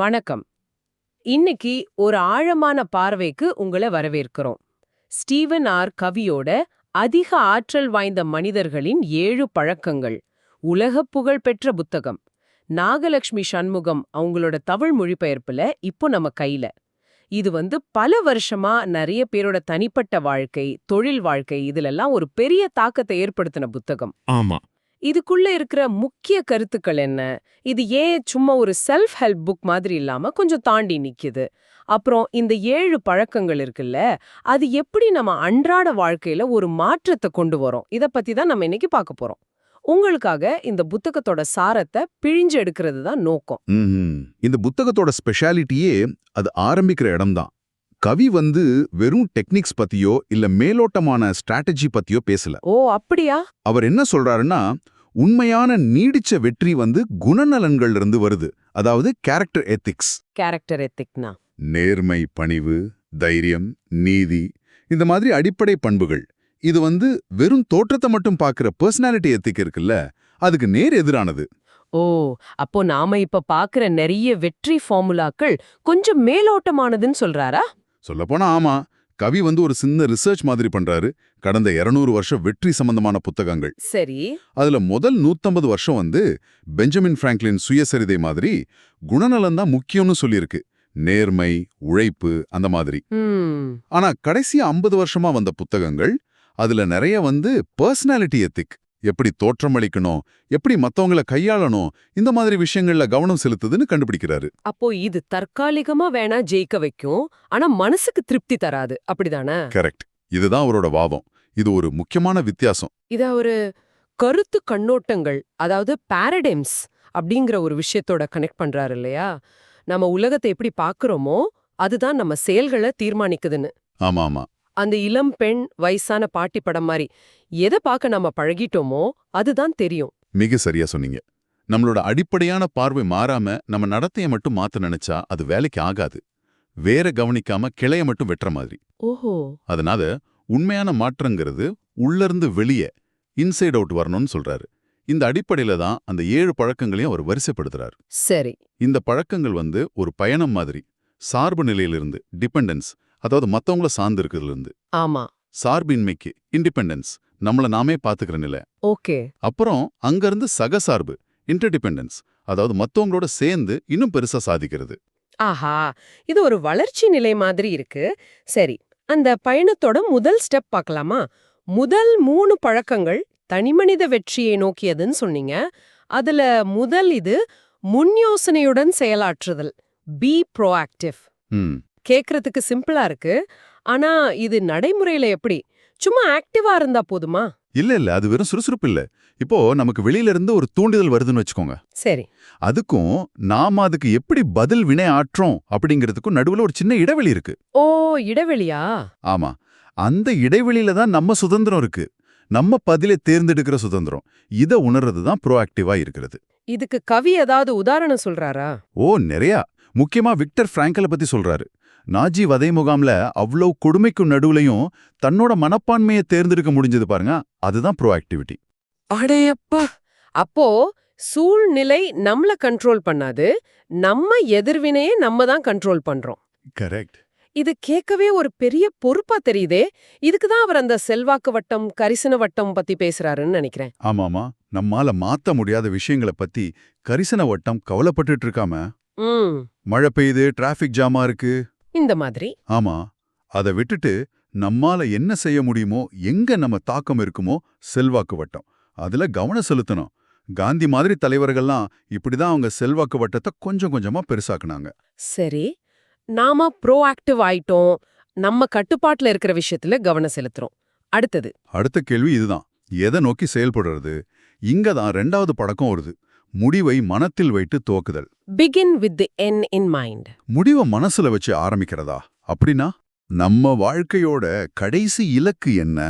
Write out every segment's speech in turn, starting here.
வணக்கம். இன்னைக்கு ஒரு ஆழமான பார்வைக்கு உங்களை வரவேற்கிறோம். Steven R. கவியோட அதிக ஆற்றல் வாய்ந்த மனிதர்களின் ஏழு பழக்கங்கள். உலக புகழ் பெற்ற புத்தகம். நாகலட்சுமி சண்முகம் அவங்களோட தமிழ் மொழிபெயர்ப்புல இப்போ நம்ம கையில. இது வந்து பல வருஷமா நிறைய பேரோட தனிப்பட்ட வாழ்க்கை தொழில் வாழ்க்கை இதுலெல்லாம் ஒரு பெரிய தாக்கத்தை ஏற்படுத்தின புத்தகம். ஆமா. இதுக்குள்ள இருக்கிற முக்கிய கருத்துக்கள் என்ன? இது ஏன் சும்மா ஒரு செல்ஃப் ஹெல்ப் புக் மாதிரி இல்லாம கொஞ்சம் தாண்டி நிக்குது? அப்புறம் இந்த ஏழு பழக்கங்கள் இருக்குல்ல அது எப்படி நம்ம அன்றாட வாழ்க்கையில ஒரு மாற்றத்தை கொண்டு வரோம்? இத பத்தி தான் நம்ம இன்னைக்கு பார்க்க போறோம். உங்களுக்காக இந்த புத்தகத்தோட சாரத்தை பிழிஞ்சு எடுக்கிறது தான் நோக்கம். இந்த புத்தகத்தோட ஸ்பெஷாலிட்டியே அது ஆரம்பிக்கிற இடம்தான். கவி வந்து வெறும் டெக்னிக்ஸ் பத்தியோ இல்ல மேலோட்டமான ஸ்ட்ராட்டஜி பத்தியோ பேசல. ஓ அப்படியா? அவர் என்ன சொல்றாருன்னா உண்மையான நீடிச்ச வெற்றி வந்து குணநலன்கள்ல இருந்து வருது. அதாவது கேரக்டர் எத்திக்ஸ் கேரக்டர் எத்திக்னா நேர்மை பணிவு தைரியம் நீதி இந்த மாதிரி அடிப்படை பண்புகள். இது வந்து வெறும் தோற்றத்தை மட்டும் பார்க்கிற பர்சனாலிட்டி எத்திக் இருக்குல்ல அதுக்கு நேர் எதிரானது. ஓ அப்போ நாம இப்ப பாக்குற நிறைய வெற்றி ஃபார்முலாக்கள் கொஞ்சம் மேலோட்டமானதுன்னு சொல்றாரா? சொல்லப்போனா ஆமா கவி வந்து ஒரு சின்ன ரிசர்ச் மாதிரி பண்றாரு. கடந்த 200 வருஷம் வெற்றி சம்பந்தமான புத்தகங்கள். சரி. அதுல முதல் 150 வருஷம் வந்து பெஞ்சமின் பிராங்க்லின் சுயசரிதை மாதிரி குணநலன் தான் முக்கியம்னு சொல்லியிருக்கு. நேர்மை உழைப்பு அந்த மாதிரி. ஆனா கடைசி 50 வருஷமா வந்த புத்தகங்கள் அதுல நிறைய வந்து பர்சனாலிட்டி எத்திக் எப்படி தோற்றமளிக்கணும் எப்படி மத்தவங்கள கையாளணும் இந்த மாதிரி விஷயங்கள்ல கவனம் செலுத்துதுன்னு கண்டுபிடிக்கிறாரு. அப்போ இது தற்காலிகமா வேணா ஜெயிக்க வைக்கும் ஆனா மனசுக்கு திருப்தி தராது. அப்படிதானே? கரெக்ட். இதுதான் அவரோட வாதம் இது ஒரு முக்கியமான வித்தியாசம். இத ஒரு கருத்து கண்ணோட்டங்கள் அதாவது பாரடைம்ஸ் அப்படிங்கிற ஒரு விஷயத்தோட கனெக்ட் பண்றாரு இல்லையா? நம்ம உலகத்தை எப்படி பாக்குறோமோ அதுதான் நம்ம செயல்களை தீர்மானிக்குதுன்னு. ஆமா ஆமா அந்த இளம் பெண் வயசான பாட்டி படம் மாதிரி எதை பார்க்க நம்ம பழகிட்டோமோ அதுதான் தெரியும். மிக சரியா சொன்னீங்க. நம்மளோட அடிப்படையான பார்வை மாறாம நம்ம நடத்தைய மட்டும் மாத்த நினைச்சா அது வேலைக்கு ஆகாது. வேற கவனிக்காம கிளைய மட்டும் வெட்டுற மாதிரி. ஓஹோ. அதனால உண்மையான மாற்றங்கிறது உள்ளிருந்து வெளியே இன்சைட் அவுட் வரணும்னு சொல்றாரு. இந்த அடிப்படையில தான் அந்த ஏழு பழக்கங்களையும் அவர் வரிசைப்படுத்துறாரு. சரி. இந்த பழக்கங்கள் வந்து ஒரு பயணம் மாதிரி சார்பு நிலையிலிருந்து டிபெண்டன்ஸ் அதாவது மத்தவங்கள சார்ந்து இருக்கிறதுலேருந்து ஆமா. சார்பின்மைக்கு இண்டிபெண்டன்ஸ் நம்மள நாமே பாத்துக்கிற நிலை. ஓகே. அப்புறம் அங்கிருந்து சகசார்பு இன்டர்டிபெண்டன்ஸ் அதாவது மத்தவங்களோட சேர்ந்து இன்னும் பெருசா சாதிக்கிறது. ஆஹா இது ஒரு வளர்ச்சி நிலை மாதிரி இருக்கு. சரி அந்த பயணத்தோட முதல் ஸ்டெப் பார்க்கலாமா முதல் மூணு பழக்கங்கள் தனிமனித வெற்றியை நோக்கியதுன்னு சொன்னீங்க. அதுல முதல் இது முன்யோசனையுடன் செயலாற்றுதல் பி ப்ரோஆக்டிவ் கேக்குறதுக்கு சிம்பிளா இருக்கு. ஆனா இது நடைமுறையில எப்படி? சும்மா ஆக்டிவா இருந்தா போதுமா? இல்ல இல்ல. அது வெறும் சுறுசுறுப்பு இல்ல. இப்போ நமக்கு வெளியில இருந்து ஒரு தூண்டுதல் வருதுன்னு வச்சுக்கோங்க. சரி. அதுக்கும் நாம அதுக்கு எப்படி பதில் வினை ஆற்றோம் அப்படிங்கிறதுக்கும் நடுவுல ஒரு சின்ன இடைவெளி இருக்கு. ஓ இடைவெளியா? ஆமா. அந்த இடைவெளியில தான் நம்ம சுதந்திரம் இருக்கு. நம்ம பதிலை தேர்ந்தெடுக்கிற சுதந்திரம். இத உணர்றது தான் ப்ரோஆக்டிவா இருக்கிறது. இதுக்கு கவி ஏதாவது உதாரணம் சொல்றாரா? ஓ நிறையா. முக்கியமா விக்டர் பிராங்கல பத்தி சொல்றாரு. நாஜி வதை முகாம்ல அவ்வளவு கொடுமைக்கும் நடுவுலையும் தன்னோட மனப்பான்மையை தேர்ந்தெடுக்க முடிஞ்சது பாருங்க. அதுதான் ப்ரோஆக்டிவிட்டி அடையப்பா! அப்போ சூழ்நிலை நம்மள கண்ட்ரோல் பண்ணாது. நம்ம எதிர்வினையே நம்ம தான் கண்ட்ரோல் பண்றோம். கரெக்ட் இது கேட்கவே ஒரு பெரிய பொறுப்பா தெரியுதே. இதுக்கு தான் அவர் அந்த செல்வாக்கு வட்டம் கரிசன வட்டம் பத்தி பேசுறாருன்னு நினைக்கிறேன். ஆமாமா. நம்மால மாத்த முடியாத விஷயங்களை பத்தி கரிசன வட்டம் கவலைப்பட்டுட்டு இருக்காம. மழை பெய்யுது டிராஃபிக் ஜாமா இருக்கு. இந்த மாதிரி. ஆமா. அதை விட்டுட்டு நம்மால என்ன செய்ய முடியுமோ எங்க நம்ம தாக்கம் இருக்குமோ செல்வாக்கு வட்டம். அதுல கவனம் செலுத்தணும். காந்தி மாதிரி தலைவர்கள்லாம் இப்படிதான் அவங்க செல்வாக்கு வட்டத்தை கொஞ்சம் கொஞ்சமா பெருசாக்குனாங்க. சரி. நாம ப்ரோஆக்டிவ் ஆயிட்டோம். நம்ம கட்டுப்பாட்டுல இருக்கிற விஷயத்துல கவனம் செலுத்துறோம். அடுத்தது. அடுத்த கேள்வி இதுதான். எதை நோக்கி செயல்படுறது? இங்க தான் ரெண்டாவது பழக்கம் வருது. முடிவை மனத்தில் வைத்து துவக்குதல். Begin with the end in mind முடிவை மனசுல வச்சு ஆரம்பிக்கிறதா? அப்படின்னா நம்ம வாழ்க்கையோட கடைசி இலக்கு என்ன?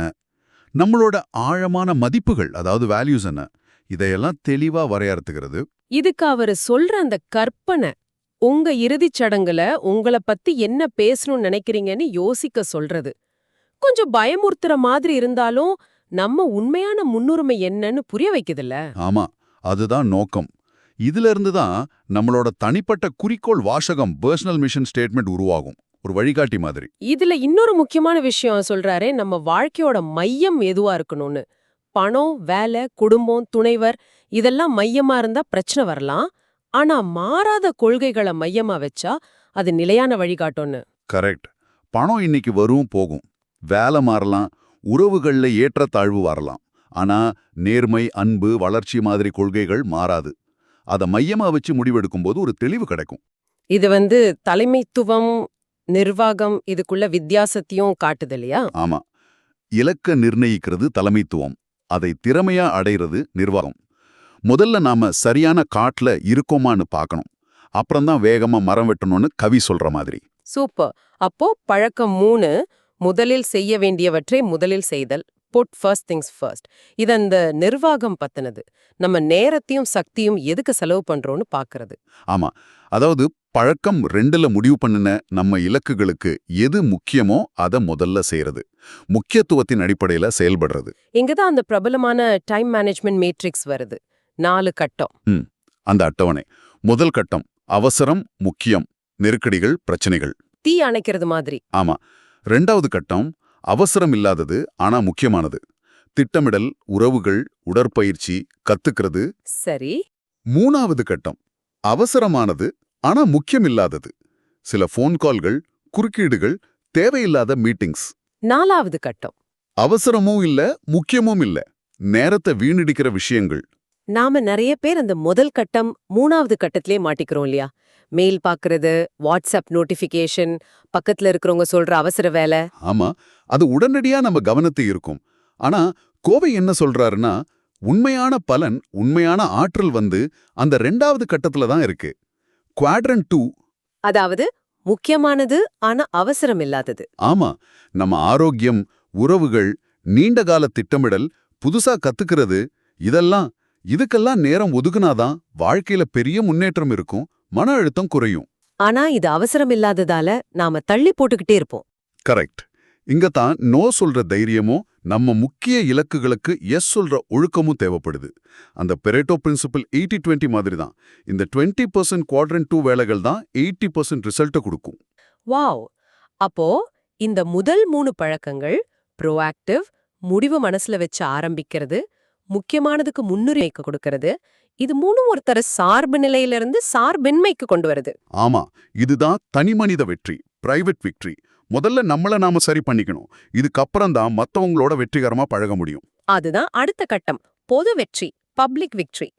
நம்மளோட ஆழமான மதிப்புகள் அதாவது வேல்யூஸ் என்ன? இதையெல்லாம் தெளிவா வரையறுத்துக்கிறது. இதுக்கு அவரு சொல்ற அந்த கற்பனை உங்க இறுதிச் சடங்குல உங்கள பத்தி என்ன பேசணும்னு நினைக்கிறீங்கன்னு யோசிக்க சொல்றது. கொஞ்சம் பயமுறுத்துற மாதிரி இருந்தாலும் நம்ம உண்மையான முன்னுரிமை என்னன்னு புரிய வைக்குதுல்ல? ஆமா. அதுதான் நோக்கம். இதுல இருந்து தான் நம்மளோட தனிப்பட்ட குறிக்கோள் வாசகம் பர்சனல் மிஷன் ஸ்டேட்மெண்ட் உருவாகும். ஒரு வழிகாட்டி மாதிரி. இதுல இன்னொரு முக்கியமான விஷயம் சொல்றாரு நம்ம வாழ்க்கையோட மையம் எதுவா இருக்கணும்னு. பணம் வேலை குடும்பம் துணைவர் இதெல்லாம் மையமா இருந்தா பிரச்சனை வரலாம். ஆனா மாறாத கொள்கைகளை மையமா வச்சா அது நிலையான வழிகாட்டும்னு. கரெக்ட் பணம் இன்னைக்கு வரும் போகும். வேலை மாறலாம் உறவுகள்ல ஏற்றத்தாழ்வு வரலாம். ஆனா நேர்மை அன்பு வளர்ச்சி மாதிரி கொள்கைகள் மாறாது. அதை மையமா வச்சு முடிவெடுக்கும்போது ஒரு தெளிவு கிடைக்கும். இது வந்து தலைமைத்துவம் நிர்வாகம் இதுக்குள்ள வித்தியாசத்தையும் காட்டுது இல்லையா? ஆமா. இலக்க நிர்ணயிக்கிறது தலைமைத்துவம். அதை திறமையா அடையிறது நிர்வாகம். முதல்ல நாம சரியான காட்டுல இருக்கோமான்னு பார்க்கணும். அப்புறம்தான் வேகமா மரம் வெட்டணும்னு கவி சொல்ற மாதிரி. சூப்பர். அப்போ பழக்கம் மூணு முதலில் செய்ய வேண்டியவற்றை முதலில் செய்தல். Put first things first. இது அந்த நிர்வாகம் பத்தினது. நம்ம நேரத்தையும் சக்தியும் எதுக்கு செலவு பண்றோம்னு பாக்குறது. ஆமா. அதாவது பழக்கம் ரெண்டுல முடிவு பண்ணின நம்ம இலக்குகளுக்கு எது முக்கியமோ அதை முதல்ல செய்யறது முக்கியத்துவத்தின் அடிப்படையில செயல்படுறது. இங்கதான் அந்த பிரபலமான டைம் மேனேஜ்மெண்ட் மேட்ரிக்ஸ் வருது. நாலு கட்டம். அந்த அட்டவணை. முதல் கட்டம். அவசரம் முக்கியம். நெருக்கடிகள் பிரச்சனைகள். தீ அணைக்கிறது மாதிரி. ஆமா. ரெண்டாவது கட்டம். அவசரம் இல்லாதது ஆனா முக்கியமானது. திட்டமிடல் உறவுகள் உடற்பயிற்சி கத்துக்கிறது. சரி. மூணாவது கட்டம் அவசரமானது ஆனா முக்கியமில்லாதது. சில ஃபோன் கால்கள் குறுக்கீடுகள் தேவையில்லாத மீட்டிங்ஸ் நாலாவது கட்டம். அவசரமும் இல்ல முக்கியமும் இல்ல. நேரத்தை வீணடிக்கிற விஷயங்கள். நாம நிறைய பேர் அந்த முதல் கட்டம் மூணாவது கட்டத்திலே மாட்டிக்கிறோம் இல்லையா? மெயில் பாக்குறது வாட்ஸ்அப் நோட்டிபிகேஷன் பக்கத்துல இருக்கிறவங்க சொல்ற அவசர வேலை. ஆமா அது உடனடியா நம்ம கவனத்தை இருக்கும் ஆனா கோவை என்ன சொல்றாருன்னா உண்மையான பலன் உண்மையான ஆற்றல் வந்து அந்த ரெண்டாவது கட்டத்துல தான் இருக்கு. குவாட்ரன் டூ அதாவது முக்கியமானது ஆனா அவசரம் இல்லாதது. ஆமா நம்ம ஆரோக்கியம் உறவுகள் நீண்டகால திட்டமிடல் புதுசா கத்துக்கிறது இதெல்லாம் இதுக்கெல்லாம் நேரம் ஒதுக்குனாதான் வாழ்க்கையில பெரிய முன்னேற்றம் இருக்கும். மன அழுத்தம் குறையும். ஆனா இது அவசரம் இல்லாததால நாம தள்ளி போட்டுக்கிட்டே இருப்போம். கரெக்ட். இங்க தான் நோ சொல்ற தைரியமும் நம்ம முக்கிய இலக்குகளுக்கு எஸ் சொல்ற ஒழுக்கமும் தேவைப்படுது. அந்த பெரேட்டோ பிரின்சிபல் எயிட்டி டுவெண்ட்டி மாதிரி தான் இந்த டுவெண்ட்டி பர்சன்ட் குவாட்ரன் டூ வேலைகள் தான் எயிட்டி பர்சன்ட் ரிசல்ட்டை கொடுக்கும். வாவ் அப்போ இந்த முதல் மூணு பழக்கங்கள் ப்ரோஆக்டிவ் முடிவு மனசுல வச்சு ஆரம்பிக்கிறது முக்கியமானதுக்கு முன்னுரிமை கொடுக்கறது இது மூணும் ஒருத்தர சார்பு நிலையிலிருந்து சார்பின்மைக்கு கொண்டு வருது. ஆமா இதுதான் தனிமனித வெற்றி பிரைவேட் விக்டரி முதல்ல நம்மள நாம சரி பண்ணிக்கணும். இதுக்கப்புறம் தான் மத்தவங்களோட வெற்றிகரமா பழக முடியும். அதுதான் அடுத்த கட்டம் பொது வெற்றி பப்ளிக் விக்டரி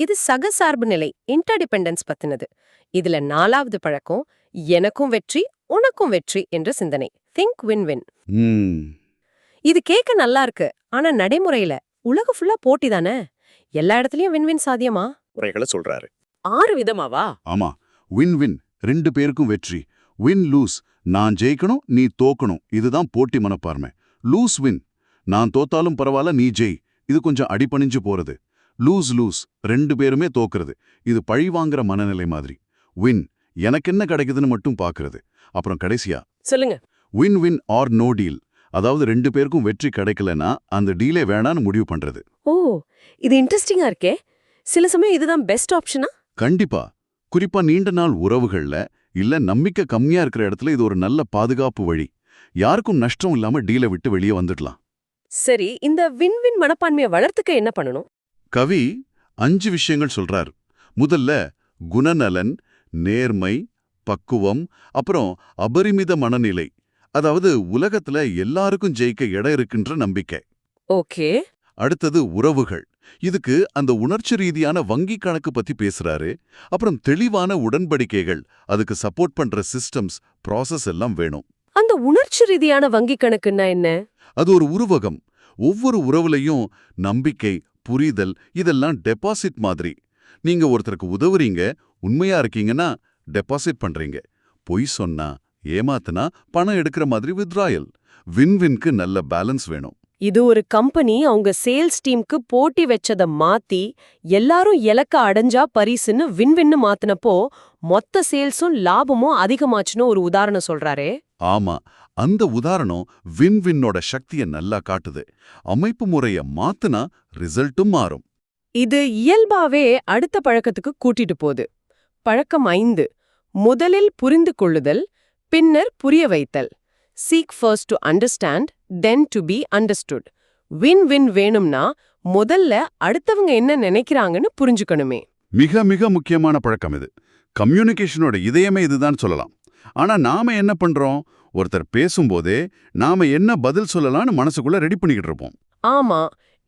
இது சக சார்பு நிலை இன்டர்டிபெண்டன்ஸ் பத்தினது. இதுல நாலாவது பழக்கம் எனக்கும் வெற்றி உனக்கும் வெற்றி என்ற சிந்தனை. திங்க் வின் வின் இது கேட்க நல்லா இருக்கு ஆனா நடைமுறையில உலக ஃபுல்லா போட்டி தானே எல்லா இடத்துலயும் வின் வின் சாத்தியமா? முறைகளை சொல்றாரு. ஆறு விதமாவா? ஆமா. வின் வின் ரெண்டு பேருக்கும் வெற்றி. வின் லூஸ் நான் ஜெயிக்கணும் நீ தோக்கணும். இதுதான் போட்டி மனப்பான்மை லூஸ் வின் நான் தோத்தாலும் பரவாயில்ல நீ ஜெய். இது கொஞ்சம் அடிபணிஞ்சு போறது. லூஸ் லூஸ் ரெண்டு பேருமே தோக்குறது. இது பழி வாங்குற மனநிலை மாதிரி. வின் எனக்கு என்ன கிடைக்குதுன்னு மட்டும் பாக்குறது. அப்புறம் கடைசியா சொல்லுங்க. Win win or no deal அதாவது ரெண்டு பேருக்கும் வெற்றி கிடைக்கலனா அந்த டீலே வேணான்னு முடிவு பண்றது. ஓ இது இன்ட்ரெஸ்டிங்கா இருக்கே. சில சமயம் இதுதான் பெஸ்ட் ஆப்ஷனா கண்டிப்பா. குறிப்பா நீண்ட நாள் உறவுகள்ல இல்ல நம்பிக்கை கம்மியா இருக்கிற இடத்துல இது ஒரு நல்ல பாதுகாப்பு வழி. யாருக்கும் நஷ்டம் இல்லாம டீலை விட்டு வெளியே வந்துடலாம். சரி இந்த வின் வின் மனப்பான்மையை வளர்த்துக்க என்ன பண்ணணும்? கவி அஞ்சு விஷயங்கள் சொல்றார். முதல்ல குணநலன் நேர்மை பக்குவம் அப்புறம் அபரிமித மனநிலை. அதாவது உலகத்துல எல்லாருக்கும் ஜெயிக்க இடம் இருக்குன்ற நம்பிக்கை. ஓகே. அடுத்தது உறவுகள். இதுக்கு அந்த உணர்ச்சி ரீதியான வங்கி கணக்கு பத்தி பேசுறாரு. அப்புறம் தெளிவான உடன்படிக்கைகள் அதுக்கு சப்போர்ட் பண்ற சிஸ்டம்ஸ் ப்ராசஸ் எல்லாம் வேணும். அந்த உணர்ச்சி ரீதியான வங்கி கணக்குன்னா என்ன? அது ஒரு உருவகம். ஒவ்வொரு உறவுலையும் நம்பிக்கை புரிதல் இதெல்லாம் டெபாசிட் மாதிரி. நீங்க ஒருத்தருக்கு உதவுறீங்க உண்மையா இருக்கீங்கன்னா டெபாசிட் பண்றீங்க. பொய் சொன்னா ஏமாத்துனா பணம் எடுக்கிற மாதிரி வித்ராயல் வின்-வின்க்கு நல்ல பேலன்ஸ் வேணும். இது ஒரு கம்பெனி அவங்க சேல்ஸ் டீமுக்கு போட்டி வச்சத மாத்தி எல்லாரும் இலக்க அடைஞ்சா பரிசுன்னு வின் வின்னு மாத்துனப்போ மொத்த சேல்ஸும் லாபமும் அதிகமாச்சுன்னு ஒரு உதாரணம் சொல்றாரே. ஆமா அந்த உதாரணம் வின்-வின்னோட சக்தியை நல்லா காட்டுது. அமைப்பு முறைய மாத்துனா ரிசல்ட்டும் மாறும். இது இயல்பாவே அடுத்த பழக்கத்துக்கு கூட்டிட்டு போகுது. பழக்கம் ஐந்து முதலில் புரிந்து கொள்ளுதல் பின்னர் புரிய வைத்தல். Seek first to understand then to be understood win win வேணும்னா முதல்ல அடுத்தவங்க என்ன நினைக்கிறாங்கன்னு புரிஞ்சுக்கணுமே. மிக மிக முக்கியமான பழக்கம் இது. கம்யூனிகேஷனோட இதயமே இதுதான் சொல்லலாம். ஆனா நாம என்ன பண்றோம்? ஒருத்தர் பேசும்போதே நாம என்ன பதில் சொல்லலாம்னு மனசுக்குள்ள ரெடி பண்ணிக்கிட்டு இருப்போம். ஆமா.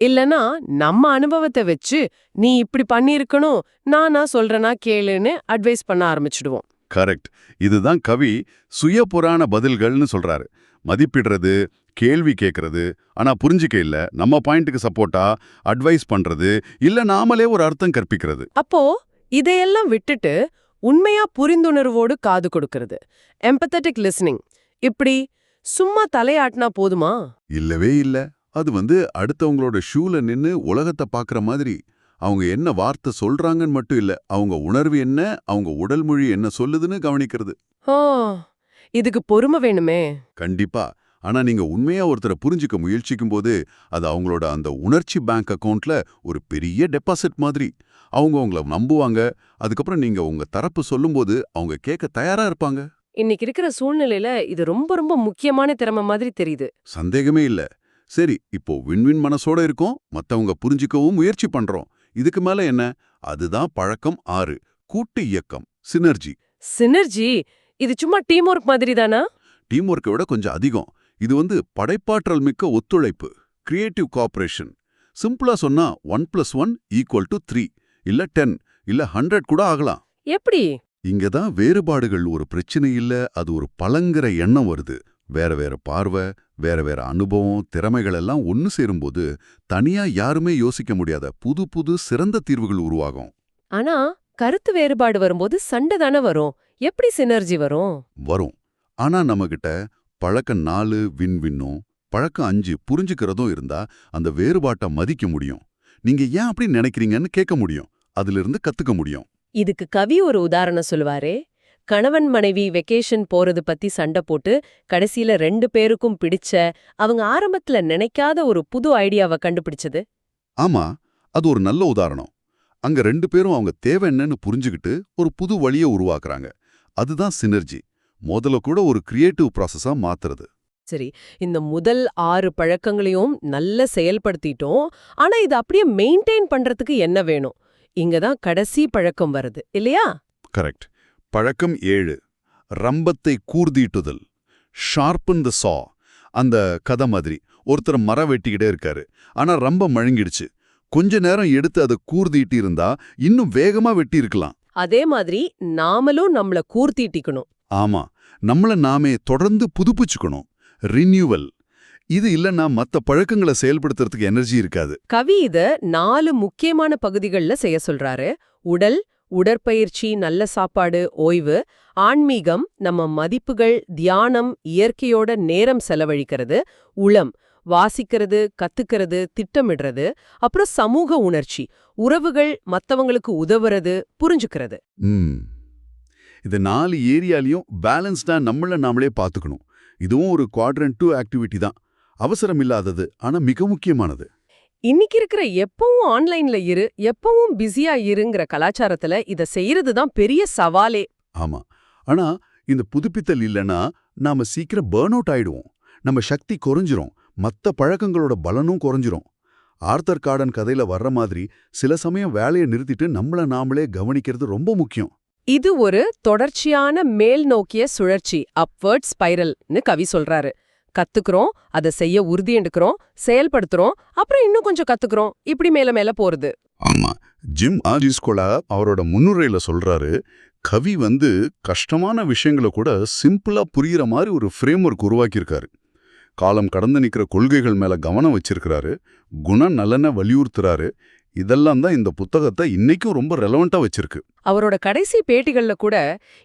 இல்லனா நம்ம அனுபவத்தை வச்சு நீ இப்படி பண்ணியிருக்கணும் நானா சொல்றேனா கேளுன்னு அட்வைஸ் பண்ண ஆரம்பிச்சிடுவோம். கரெக்ட். இதுதான் கவி சுய புராண பதில்கள்னு சொல்றாரு. மதிப்பிடுறது கேள்வி கேட்கறது ஆனா புரிஞ்சிக்க இல்ல. நம்ம பாயிண்ட்டுக்கு சப்போர்ட்டா அட்வைஸ் பண்றது இல்ல நாமளே ஒரு அர்த்தம் கற்பிக்கிறது. அப்போ இதையெல்லாம் விட்டுட்டு உண்மையா புரிந்துணர்வோடு காது கொடுக்கறது. எம்பத்தட்டிக் லிசனிங் இப்படி சும்மா தலையாட்டினா போதுமா? இல்லவே இல்ல. அது வந்து அடுத்தவங்களோட ஷூல நின்னு உலகத்தை பார்க்குற மாதிரி. அவங்க என்ன வார்த்தை சொல்றாங்கன்னு மட்டும் இல்ல அவங்க உணர்வு என்ன அவங்க உடல் மொழி என்ன சொல்லுதுன்னு கவனிக்கிறது. இதுக்கு பொறுமை வேணுமே. கண்டிப்பா. ஆனா நீங்க உண்மையா ஒருத்தரை புரிஞ்சுக்க முயற்சிக்கும் போது அது அவங்களோட அந்த உணர்ச்சி பேங்க் அக்கவுண்ட்ல ஒரு பெரிய டெபாசிட் மாதிரி. அவங்க உங்களை நம்புவாங்க. அதுக்கப்புறம் நீங்க உங்க தரப்பு சொல்லும்போது அவங்க கேட்க தயாரா இருப்பாங்க. இன்னைக்கு இருக்கிற சூழ்நிலையில இது ரொம்ப ரொம்ப முக்கியமான திறமை மாதிரி தெரியுது. சந்தேகமே இல்ல. சரி இப்போ விண்வின் மனசோட இருக்கோம். மத்தவங்க புரிஞ்சுக்கவும் முயற்சி பண்றோம். இதுக்கு மேல என்ன? அதுதான் பழக்கம் ஆறு கூட்டு இயக்கம் சினர்ஜி சினர்ஜி இது சும்மா டீம் ஒர்க் மாதிரி தானா டீம் ஒர்க்கை விட கொஞ்சம் அதிகம். இது வந்து படைப்பாற்றல் மிக்க ஒத்துழைப்பு கிரியேட்டிவ் கோஆபரேஷன் சிம்பிளா சொன்னா one plus one equal to three இல்ல டென் இல்ல ஹண்ட்ரட் கூட ஆகலாம். எப்படி? இங்கதான் வேறுபாடுகள் ஒரு பிரச்சனை இல்ல அது ஒரு பழங்குற எண்ணம் வருது. வேற வேற பார்வை வேற வேற அனுபவம் திறமைகள் எல்லாம் ஒன்னு சேரும்போது தனியா யாருமே யோசிக்க முடியாத புது புது சிறந்த தீர்வுகள் உருவாகும். ஆனா கருத்து வேறுபாடு வரும்போது சண்டை தானே வரும். எப்படி சினர்ஜி வரும்? வரும். ஆனா நம்மகிட்ட பழக்கம் நாலு வின் வின்னும் பழக்கம் அஞ்சு புரிஞ்சுக்கிறதும் இருந்தா அந்த வேறுபாட்டை மதிக்க முடியும். நீங்க ஏன் அப்படி நினைக்கிறீங்கன்னு கேட்க முடியும். அதிலிருந்து கத்துக்க முடியும். இதுக்கு கவி ஒரு உதாரணம் சொல்லுவாரே. கணவன் மனைவி வெக்கேஷன் போறது பத்தி சண்டை போட்டு கடைசியில ரெண்டு பேருக்கும் பிடிச்ச அவங்க ஆரம்பத்துல நினைக்காத ஒரு புது ஐடியாவை கண்டுபிடிச்சது? ஆமா அது ஒரு நல்ல உதாரணம். அங்க ரெண்டு பேரும் அவங்க தேவை என்னன்னு புரிஞ்சுக்கிட்டு ஒரு புது வழியை உருவாக்குறாங்க. அதுதான் சினர்ஜி முதல்ல கூட ஒரு கிரியேட்டிவ் ப்ராசஸா மாத்துறது. சரி இந்த முதல் ஆறு பழக்கங்களையும் நல்ல செயல்படுத்திட்டோம். ஆனா இது அப்படியே மெயின்டைன் பண்றதுக்கு என்ன வேணும்? இங்கதான் கடைசி பழக்கம் வருது இல்லையா? கரெக்ட் பழக்கம் ஏழு. ரம்பத்தை கூர்தீட்டுதல். ஷார்பன் த சா அந்த கதை மாதிரி. ஒருத்தர் மரம் வெட்டிக்கிட்டே இருக்காரு. ஆனா ரம்பம் மழுங்கிடுச்சு. கொஞ்ச நேரம் எடுத்து அதை கூர்தீட்டி இருந்தா இன்னும் வேகமா வெட்டி இருக்கலாம் அதே மாதிரி நாமளும் நம்மள கூர்த்தீட்டிக்கணும் ஆமா. நம்மள நாமே தொடர்ந்து புதுப்பிச்சுக்கணும். ரினியூவல் இது இல்லைன்னா மத்த பழக்கங்களை செயல்படுத்துறதுக்கு எனர்ஜி இருக்காது. கவி இத நாலு முக்கியமான பகுதிகள்ல செய்ய சொல்றாரு. உடல் உடற்பயிற்சி நல்ல சாப்பாடு ஓய்வு ஆன்மீகம் நம்ம மதிப்புகள் தியானம் இயற்கையோட நேரம் செலவழிக்கிறது உளம் வாசிக்கிறது கத்துக்கிறது திட்டமிடுறது அப்புறம் சமூக உணர்ச்சி உறவுகள் மத்தவங்களுக்கு உதவுறது புரிஞ்சுக்கிறது. இது நாலு ஏரியாலையும் பேலன்ஸ்டா நம்மள நாமளே பார்த்துக்கணும் இதுவும் ஒரு குவாட்ரன் டூ ஆக்டிவிட்டி தான். அவசரம் இல்லாதது ஆனா மிக முக்கியமானது. இன்னைக்கு இருக்கிற எப்பவும் ஆன்லைன்ல இரு எப்பவும் பிஸியா இருங்கிற கலாச்சாரத்துல இத செய்யறது தான் பெரிய சவாலே. ஆமா. ஆனா இந்த புதுப்பித்தல் இல்லைன்னா நாம சீக்கிரம் பேர்ன் அவுட் ஆயிடுவோம். நம்ம சக்தி குறைஞ்சிரும். மத்த பழக்கங்களோட பலனும் குறைஞ்சிரும். ஆர்த்தர் கார்டன் கதையில வர்ற மாதிரி சில சமயம் வேலையை நிறுத்திட்டு நம்மள நாமளே கவனிக்கிறது ரொம்ப முக்கியம். இது ஒரு தொடர்ச்சியான மேல் நோக்கிய சுழற்சி அப்வர்ட் ஸ்பைரல்னு கவி சொல்றாரு. கத்துக்கிறோம் அதை செய்ய உறுதி எடுக்கிறோம் செயல்படுத்துறோம் அப்புறம் இன்னும் கொஞ்சம் கத்துக்கிறோம். இப்படி மேல மேல போறது. ஆமா. ஜிம் ஆஜிஸ்கோலா அவரோட முன்னுரையில சொல்றாரு கவி வந்து கஷ்டமான விஷயங்களை கூட சிம்பிளா புரியுற மாதிரி ஒரு ஃப்ரேம் ஒர்க் உருவாக்கியிருக்காரு. காலம் கடந்து நிக்கிற கொள்கைகள் மேல கவனம் வச்சிருக்கிறாரு குண நலனை வலியுறுத்துறாரு இதெல்லாம் தான் இந்த புத்தகத்தை இன்னைக்கும் ரொம்ப ரெலவெண்டா வச்சிருக்கு. அவரோட கடைசி பேட்டிகள்ல கூட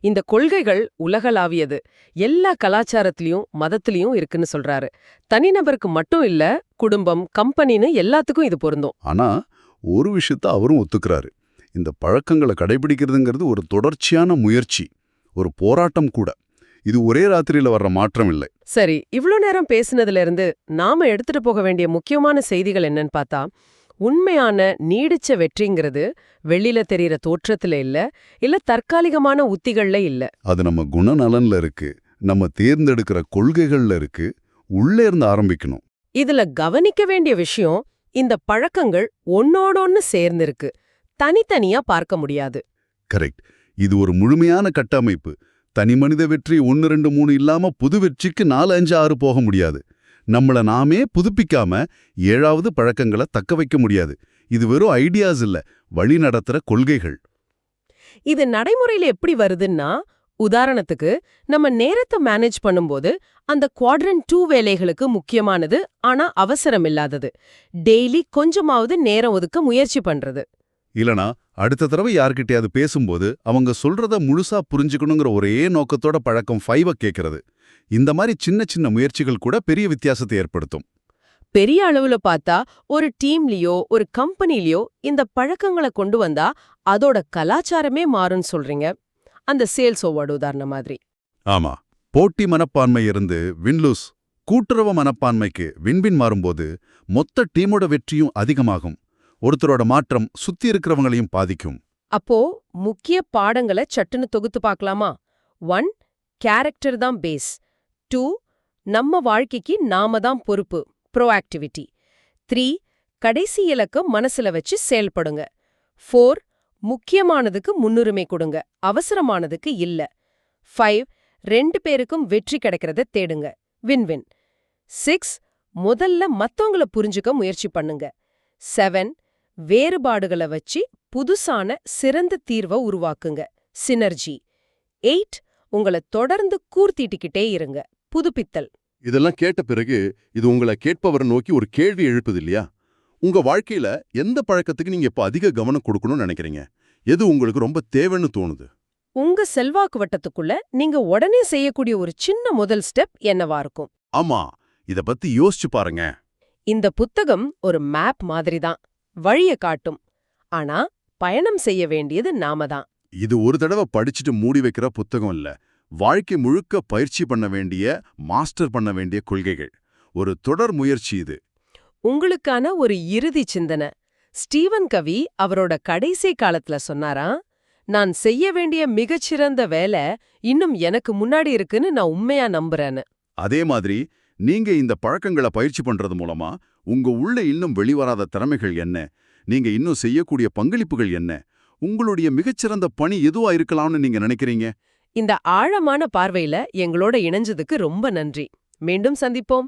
இந்த கொள்கைகள் உலகளாவியது. எல்லா கலாச்சாரத்திலயும் மதத்திலயும் இருக்குன்னு சொல்றாரு. தனிநபருக்கு மட்டும் இல்ல குடும்பம் கம்பெனின்னு எல்லாத்துக்கும் இது பொருந்தும். ஆனா ஒரு விஷயத்த அவரும் ஒத்துக்கிறாரு. இந்த பழக்கங்களை கடைபிடிக்கிறதுங்கிறது ஒரு தொடர்ச்சியான முயற்சி. ஒரு போராட்டம் கூட. இது ஒரே ராத்திரியில வர்ற மாற்றம் இல்லை. சரி இவ்ளோ நேரம் பேசுனதுல இருந்து நாம எடுத்துட்டு போக வேண்டிய முக்கியமான செய்திகள் என்னன்னு பார்த்தா உண்மையான நீடிச்ச வெற்றிங்கிறது வெளியில தெரியற தோற்றத்துல இல்ல இல்ல தற்காலிகமான உத்திகள்ல இல்ல. அது நம்ம குணநலன்ல இருக்கு நம்ம தேர்ந்தெடுக்கிற கொள்கைகள்ல இருக்கு உள்ளே இருந்து ஆரம்பிக்கணும். இதுல கவனிக்க வேண்டிய விஷயம் இந்த பழக்கங்கள் ஒன்னோடொன்னு சேர்ந்திருக்கு தனித்தனியா பார்க்க முடியாது. கரெக்ட். இது ஒரு முழுமையான கட்டமைப்பு. தனிமனித வெற்றி ஒன்னு ரெண்டு மூணு இல்லாம புது வெற்றிக்கு நாலு அஞ்சு ஆறு போக முடியாது. நம்மள நாமே புதுப்பிக்காம ஏழாவது பழக்கங்களை தக்க வைக்க முடியாது. இது வெறும் ஐடியாஸ் இல்ல வழி நடத்துற கொள்கைகள். இது நடைமுறையில எப்படி வருதுன்னா உதாரணத்துக்கு நம்ம நேரத்தை மேனேஜ் பண்ணும்போது அந்த குவாட்ரன் டூ வேலைகளுக்கு முக்கியமானது ஆனா அவசரம் இல்லாதது. டெய்லி கொஞ்சமாவது நேரம் ஒதுக்க முயற்சி பண்றது. இல்லனா அடுத்த தடவை யார்கிட்டயாவது பேசும்போது அவங்க சொல்றத முழுசா புரிஞ்சுக்கணுங்கிற ஒரே நோக்கத்தோட பழக்கம் ஃபைவ கேட்கறது இந்த மாதிரி சின்ன சின்ன முயற்சிகள் கூட பெரிய வித்தியாசத்தை ஏற்படுத்தும். பெரிய அளவுல பார்த்தா ஒரு டீம்லயோ ஒரு கம்பெனிலயோ இந்த பழக்கங்களை கொண்டு வந்தா அதோட கலாச்சாரமே மாறும்னு சொல்றீங்க. அந்த சேல்ஸ் ஓவர்டு உதாரணம் மாதிரி. ஆமா. போட்டி மனப்பான்மை இருந்து வின்லூஸ் கூட்டுறவு மனப்பான்மைக்கு வின்பின் மாறும்போது மொத்த டீமோட வெற்றியும் அதிகமாகும். ஒருத்தரோட மாற்றம் சுத்தி இருக்கிறவங்களையும் பாதிக்கும். அப்போ முக்கிய பாடங்களை சட்டுன்னு தொகுத்து பார்க்கலாமா? ஒன் கேரக்டர் தான் பேஸ் டூ நம்ம வாழ்க்கைக்கு நாம தான் பொறுப்பு ப்ரோஆக்டிவிட்டி த்ரீ கடைசி இலக்க மனசுல வச்சு செயல்படுங்க. ஃபோர் முக்கியமானதுக்கு முன்னுரிமை கொடுங்க அவசரமானதுக்கு இல்ல. ஃபைவ் ரெண்டு பேருக்கும் வெற்றி கிடைக்கிறத தேடுங்க வின் வின் சிக்ஸ் முதல்ல மத்தவங்கள புரிஞ்சுக்க முயற்சி பண்ணுங்க. செவன் வேறுபாடுகளை வச்சு புதுசான சிறந்த தீர்வை உருவாக்குங்க சினர்ஜி எயிட் உங்களை தொடர்ந்து கூர்த்திட்டுக்கிட்டே இருங்க. புதுப்பித்தல். இதெல்லாம் கேட்ட பிறகு இது உங்களை கேட்பவரை நோக்கி ஒரு கேள்வி எழுப்புது இல்லையா? உங்க வாழ்க்கையில எந்த பழக்கத்துக்கு நீங்க இப்ப அதிக கவனம் கொடுக்கணும்னு நினைக்கிறீங்க? எது உங்களுக்கு ரொம்ப தேவைன்னு தோணுது? உங்க செல்வாக்கு வட்டத்துக்குள்ள நீங்க உடனே செய்யக்கூடிய ஒரு சின்ன முதல் ஸ்டெப் என்னவா இருக்கும்? ஆமா இத பத்தி யோசிச்சு பாருங்க. இந்த புத்தகம் ஒரு மேப் மாதிரி தான் வழிய காட்டும். ஆனா பயணம் செய்ய வேண்டியது நாம தான் இது ஒரு தடவை படிச்சுட்டு மூடி வைக்கிற புத்தகம் இல்ல. வாழ்க்கை முழுக்க பயிற்சி பண்ண வேண்டிய மாஸ்டர் பண்ண வேண்டிய கொள்கைகள். ஒரு தொடர் முயற்சி இது. உங்களுக்கான ஒரு இறுதி சிந்தனை. ஸ்டீவன் கவி அவரோட கடைசி காலத்துல சொன்னாராம் நான் செய்ய வேண்டிய மிகச்சிறந்த வேலை இன்னும் எனக்கு முன்னாடி இருக்குன்னு நான் உண்மையா நம்புறேன்னு. அதே மாதிரி நீங்க இந்த பழக்கங்களை பயிற்சி பண்றது மூலமா உங்க உள்ள இன்னும் வெளிவராத திறமைகள் என்ன? நீங்க இன்னும் செய்யக்கூடிய பங்களிப்புகள் என்ன? உங்களுடைய மிகச்சிறந்த பணி எதுவா இருக்கலாம்னு நீங்க நினைக்கிறீங்க? இந்த ஆழமான பார்வையில எங்களோட இணைஞ்சதுக்கு ரொம்ப நன்றி. மீண்டும் சந்திப்போம்.